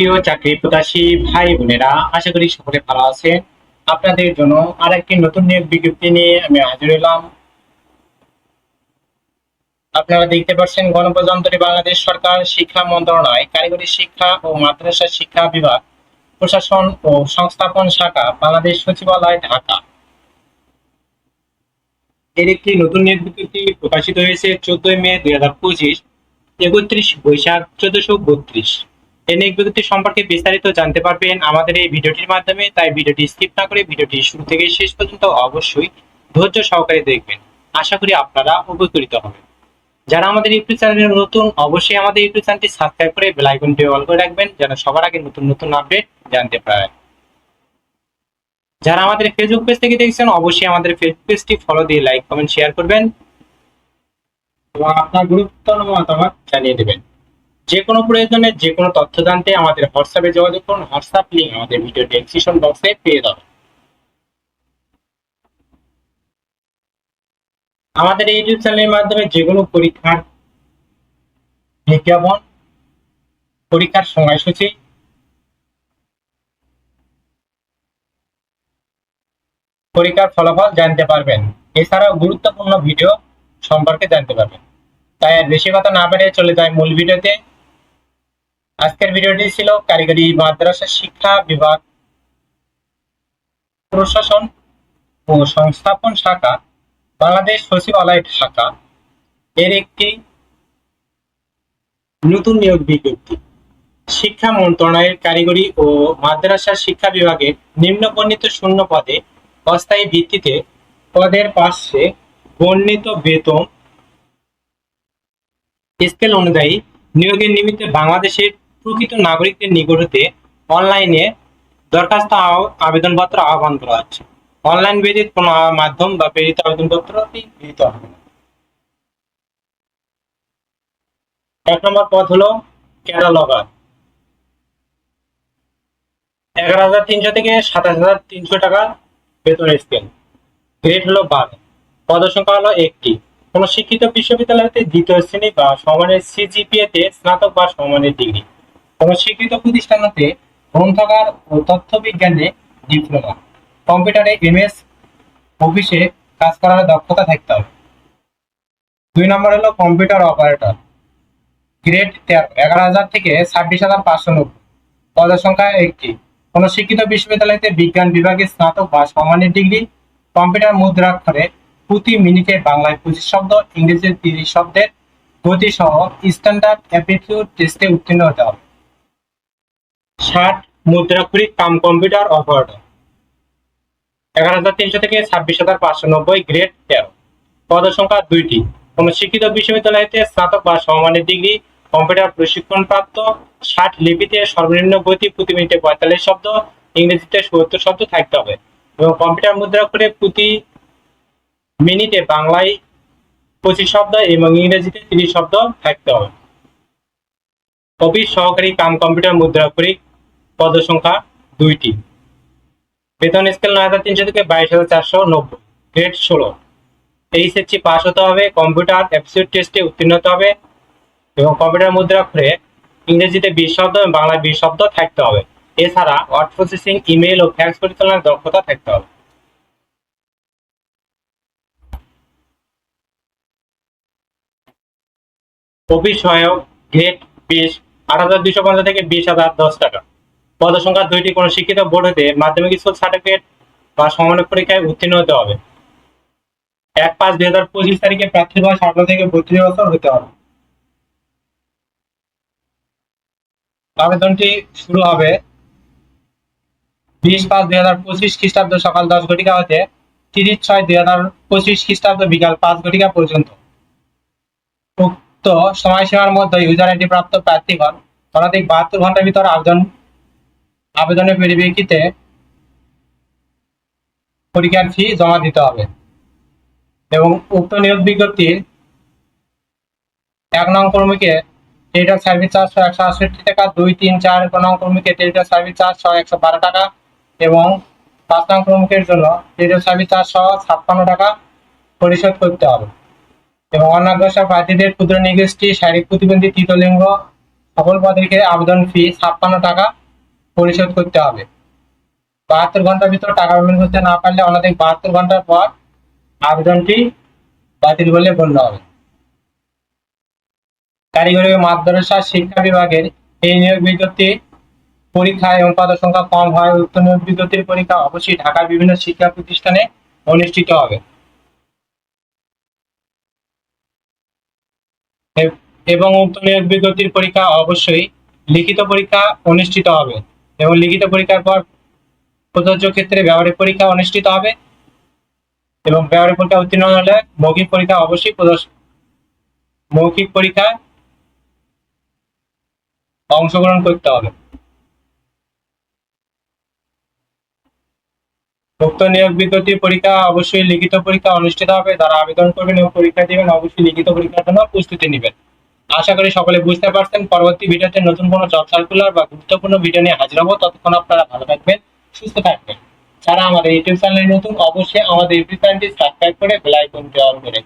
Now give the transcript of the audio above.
প্রিয় চাকরি প্রত্যাশী ভাই বোনেরা, আশা করি সকলে ভালো আছেন। আপনাদের জন্য আর একটি নতুন নিয়োগ বিজ্ঞপ্তি নিয়ে আমি হাজির হলাম। আপনারা দেখতে পাচ্ছেন, গণপ্রজাতন্ত্রী বাংলাদেশ সরকার শিক্ষা মন্ত্রণালয়, কারিগরি শিক্ষা ও মাদ্রাসা শিক্ষা বিভাগ, প্রশাসন ও সংস্থাপন শাখা, বাংলাদেশ সচিবালয়, ঢাকা। এর একটি নতুন নিয়োগ বিজ্ঞপ্তি প্রকাশিত হয়েছে চোদ্দই মে দুই হাজার পঁচিশ, একত্রিশ বৈশাখ চোদ্দশো বত্রিশ। এই নিয়োগ সম্পর্কে বিস্তারিত জানতে পারবেন আমাদের এই ভিডিওটির মাধ্যমে, তাই ভিডিওটি স্কিপ না করে ভিডিওটি শুরু থেকে শেষ পর্যন্ত অবশ্যই ধৈর্য সহকারে দেখবেন। আশা করি আপনারা উপকৃত হবেন। যারা আমাদের ইউটিউব চ্যানেলে নতুন, অবশ্যই আমাদের ইউটিউব চ্যানেলটি সাবস্ক্রাইব করে বেল আইকনটি অল করে রাখবেন, যেন সবার আগে নতুন নতুন আপডেট জানতে পারেন। যারা আমাদের ফেসবুক পেজ থেকে দেখছেন, অবশ্যই আমাদের ফেসবুক পেজটি ফলো দিয়ে লাইক কমেন্ট শেয়ার করবেন এবং আপনার গুরুত্বপূর্ণ মতামত জানিয়ে দেবেন। যে কোনো প্রয়োজনে যে কোনো তথ্য জানতে আমাদের হোয়াটসঅ্যাপে যোগাযোগ করুন। হোয়াটসঅ্যাপ লিঙ্ক আমাদের ভিডিও ডেসক্রিপশন বক্সে পেয়ে যাবেন। আমাদের এই ইউটিউব চ্যানেলের মাধ্যমে যে কোনো পরীক্ষার বিজ্ঞাপন, পরীক্ষার সময়সূচি, পরীক্ষার ফলাফল জানতে পারবেন। এছাড়াও গুরুত্বপূর্ণ ভিডিও সম্পর্কে জানতে পারবেন। তাই আর বেশি কথা না বেড়ে চলে যায় মূল ভিডিওতে আজকের ভিডিওটি ছিল কারিগরি মাদ্রাসা শিক্ষা বিভাগ প্রশাসন ও সংস্থাপন শাখা, বাংলাদেশ সচিবালয় ঢাকা এর একটি নতুন নিয়োগ বিজ্ঞপ্তি। শিক্ষা মন্ত্রণালয়ের কারিগরি ও মাদ্রাসা শিক্ষা বিভাগের নিম্ন বর্ণিত শূন্য পদে অস্থায়ী ভিত্তিতে পদের পাশে বর্ণিত বেতন স্কেল অনুযায়ী নিয়োগের নিমিত্তে বাংলাদেশের প্রকৃত নাগরিকদের নিকট হতে অনলাইনে দরখাস্ত আবেদনপত্র আহ্বান করা হচ্ছে। অনলাইন ব্যতীত কোনো মাধ্যম বা প্রেরিত আবেদনপত্রটি গৃহীত হবে না। এক নম্বর পদ হলো ক্যাটালগার এগারো হাজার তিনশো থেকে সাতাশ হাজার তিনশো টাকা বেতন স্কেল। গ্রেড হলো বারো পদসংখ্যা হলো একটি। কোনো শিক্ষিত বিশ্ববিদ্যালয়তে দ্বিতীয় শ্রেণি বা সমানের সিজিপিএ তে স্নাতক বা সমানের ডিগ্রি। কোন স্বীকৃত প্রতিষ্ঠানতে গ্রন্থাগার ও তথ্য বিজ্ঞানে ডিপ্লোমা। কম্পিউটারে এমএস অফিসে কাজ করার দক্ষতা থাকতে হবে। দুই নম্বর হলো কম্পিউটার অপারেটর। গ্রেড তেরো, এগারো হাজার থেকে ছাব্বিশ হাজার পাঁচশো নব্বই। পদের সংখ্যা একটি। কোন শিক্ষিত বিশ্ববিদ্যালয়তে বিজ্ঞান বিভাগে স্নাতক বা সমানের ডিগ্রি, কম্পিউটার মুদ্রাক্ষরে প্রতি মিনিটে বাংলায় পঁচিশ শব্দ, ইংরেজিতে তিরিশ শব্দের গতি সহ স্ট্যান্ডার্ড অ্যাপটিটিউড টেস্টে উত্তীর্ণ হতে হবে। ষাট মুদ্রাক্ষরিক কাম কম্পিউটার অপারেটর। এগারো হাজার তিনশো থেকে ছাব্বিশ হাজার পাঁচশো নব্বই গ্রেড তেরো। পদের সংখ্যা দুইটি। কোন শিক্ষিত বিশ্ববিদ্যালয়তে স্নাতক বা সমমানের ডিগ্রি, কম্পিউটার প্রশিক্ষণ প্রাপ্ত ষাট লিপিতে সর্বনিম্ন গতি প্রতি মিনিটে পঁয়তাল্লিশ শব্দ, ইংরেজিতে সত্তর শব্দ থাকতে হবে এবং কম্পিউটার মুদ্রা করে প্রতি মিনিটে বাংলায় পঁচিশ শব্দ এবং ইংরেজিতে তিরিশ শব্দ থাকতে হবে। অফিস সহকারী কাম কম্পিউটার মুদ্রা মুদ্রাক্ষরিক পদ সংখ্যা দুইটি। বেতন স্কেল নয় হাজার তিনশো থেকে বাইশ হাজার চারশো নব্বই গ্রেড ষোলো। এইচএসসি পাস হতে হবে কম্পিউটার অ্যাপটিটিউড টেস্টে উত্তীর্ণ হতে হবে এবং কম্পিউটার মুদ্রাক্ষরে ইংরেজিতে বিশ শব্দ এবং বাংলায় বিশ শব্দ থাকতে হবে। এছাড়া ওয়ার্ড প্রসেসিং ইমেল ও ফ্যাক্স পরিচালনার দক্ষতা থাকতে হবে। অফিস সহায়ক গ্রেড বিশ, আট হাজার দুইশো পঞ্চাশ থেকে বিশ হাজার দশ টাকা। পদ সংখ্যা দুইটি কোনো শিক্ষিত বোর্ড হতে মাধ্যমিক স্কুল সার্টিফিকেট বা সমানের পরীক্ষায় উত্তীর্ণ হতে হবে। এক পাঁচ দুই হাজার পঁচিশ তারিখে প্রার্থীর বয়স আঠারো থেকে বত্রিশ বছর হতে হবে। আবেদনটি শুরু হবে বিশ পাঁচ দুই হাজার পঁচিশ খ্রিস্টাব্দ সকাল দশ ঘটিকা হতে তিরিশ ছয় দুই হাজার পঁচিশ খ্রিস্টাব্দ বিকাল পাঁচ ঘটিকা পর্যন্ত। উক্ত সময়সীমার মধ্যে ইউজার আইডি প্রাপ্ত প্রার্থীগণ অনধিক বাহাত্তর ঘণ্টার ভিতর আবেদন আবেদনের পরিপ্রেক্ষিতে পরীক্ষার ফি জমা দিতে হবে এবং উক্ত নিয়োগ বিজ্ঞপ্তির এক নং কর্মীকে টেরিটর সার্ভিস চার্জ ছয় একশো আটষট্টি টাকা, দুই, তিন, চার নং কর্মীকে টেরিটর সার্ভিস চার্জ সহ একশো বারো টাকা এবং পাঁচ নং কর্মীকের জন্য টেরিটর সার্ভিস চার্জ সহ ছাপ্পান্ন টাকা পরিশোধ করতে হবে এবং অনাগ্রসর প্রার্থীদের ক্ষুদ্র নিগোষ্ঠী, শারীরিক প্রতিবন্ধী, তৃতীয় লিঙ্গ সকল পদের আবেদন ফি ছাপ্পান্ন টাকা পরিশোধ করতে হবে। বাহাত্তর ঘণ্টার ভিতর টাকা পেমেন্ট করতে না পারলে অনধিক বাহাত্তর ঘণ্টার পর আবেদনটি বাতিল বলে গণ্য হবে। কারিগরি মাদ্রাসা শিক্ষা বিভাগের এই নিয়োগ বিজ্ঞপ্তি পরীক্ষা এবং পদের সংখ্যা কম হয় উক্ত নিয়োগ বিজ্ঞপ্তির পরীক্ষা অবশ্যই ঢাকার বিভিন্ন শিক্ষা প্রতিষ্ঠানে অনুষ্ঠিত হবে। এবং উক্ত নিয়োগ বিজ্ঞপ্তির পরীক্ষা অবশ্যই লিখিত পরীক্ষা অনুষ্ঠিত হবে। এবং লিখিত পরীক্ষার পর প্রযোজ্য ক্ষেত্রে ব্যবহারিক পরীক্ষা অনুষ্ঠিত হবে এবং ব্যবহারিক পরীক্ষা উত্তীর্ণ হলে মৌখিক পরীক্ষা অবশ্যই মৌখিক পরীক্ষা অংশগ্রহণ করতে হবে। উক্ত নিয়োগ বিজ্ঞপ্তির পরীক্ষা অবশ্যই লিখিত পরীক্ষা অনুষ্ঠিত হবে। তারা আবেদন করবেন এবং পরীক্ষা দিবেন অবশ্যই লিখিত পরীক্ষার জন্য প্রস্তুতি নেবেন। আশা করি সকলে বুঝতে পারছেন পরবর্তী ভিডিওতে নতুন কোনো জব সার্কুলার বা গুরুত্বপূর্ণ ভিডিও নিয়ে হাজির হব ততক্ষণ আপনারা ভালো থাকবেন, সুস্থ থাকবেন যারা আমাদের ইউটিউব চ্যানেলে নতুন, অবশ্যই আমাদের ইউটিউব চ্যানেলটি সাবস্ক্রাইব করে বেল আইকনটি অন করে।